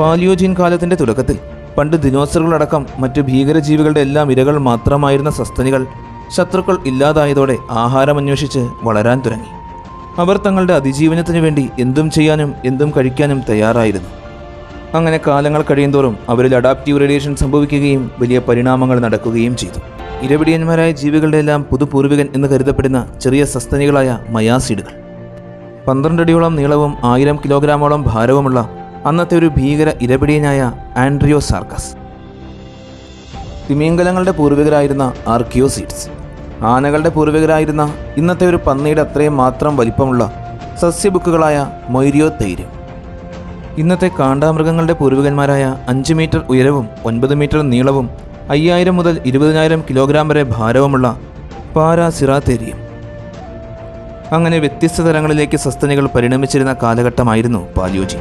Palaeogene കാലത്തിന്റെ തുടക്കത്തിൽ പണ്ട് ദിനോസറുകളടക്കം മറ്റു ഭീകരജീവികളുടെ എല്ലാം ഇരകൾ മാത്രമായിരുന്ന സസ്തനികൾ ശത്രുക്കൾ ഇല്ലാതായതോടെ ആഹാരം അന്വേഷിച്ച് വളരാൻ തുടങ്ങി. അവർ തങ്ങളുടെ അതിജീവനത്തിന് വേണ്ടി എന്തും ചെയ്യാനും എന്തും കഴിക്കാനും തയ്യാറായിരുന്നു. അങ്ങനെ കാലങ്ങൾ കഴിയുന്തോറും അവരിൽ അഡാപ്റ്റീവ് റേഡിയേഷൻ സംഭവിക്കുകയും വലിയ പരിണാമങ്ങൾ നടക്കുകയും ചെയ്തു. ഇരപിടിയന്മാരായ ജീവികളുടെ എല്ലാം പുതുപൂർവികൻ എന്ന് കരുതപ്പെടുന്ന ചെറിയ സസ്തനികളായ മയാസിഡുകൾ. പന്ത്രണ്ടടിയോളം നീളവും ആയിരം കിലോഗ്രാമോളം ഭാരവുമുള്ള അന്നത്തെ ഒരു ഭീകര ഇരപിടിയനായ ആൻഡ്രിയോ സാർക്കസ്. തിമിംഗലങ്ങളുടെ പൂർവികരായിരുന്ന ആർക്കിയോസീഡ്സ് ആനകളുടെ പൂർവികരായിരുന്ന ഇന്നത്തെ ഒരു പന്നിയുടെ അത്രയും മാത്രം വലിപ്പമുള്ള സസ്യബുക്കുകളായ മൊയ്രിയോ തൈര്. ഇന്നത്തെ കാണ്ടാമൃഗങ്ങളുടെ പൂർവികന്മാരായ അഞ്ച് മീറ്റർ ഉയരവും ഒൻപത് മീറ്റർ നീളവും അയ്യായിരം മുതൽ ഇരുപതിനായിരം കിലോഗ്രാം വരെ ഭാരവുമുള്ള പാരാസിറാതേരിയം അങ്ങനെ വ്യത്യസ്ത തരങ്ങളിലേക്ക് സസ്തനികൾ പരിണമിച്ചിരുന്ന കാലഘട്ടമായിരുന്നു പാലിയോജി.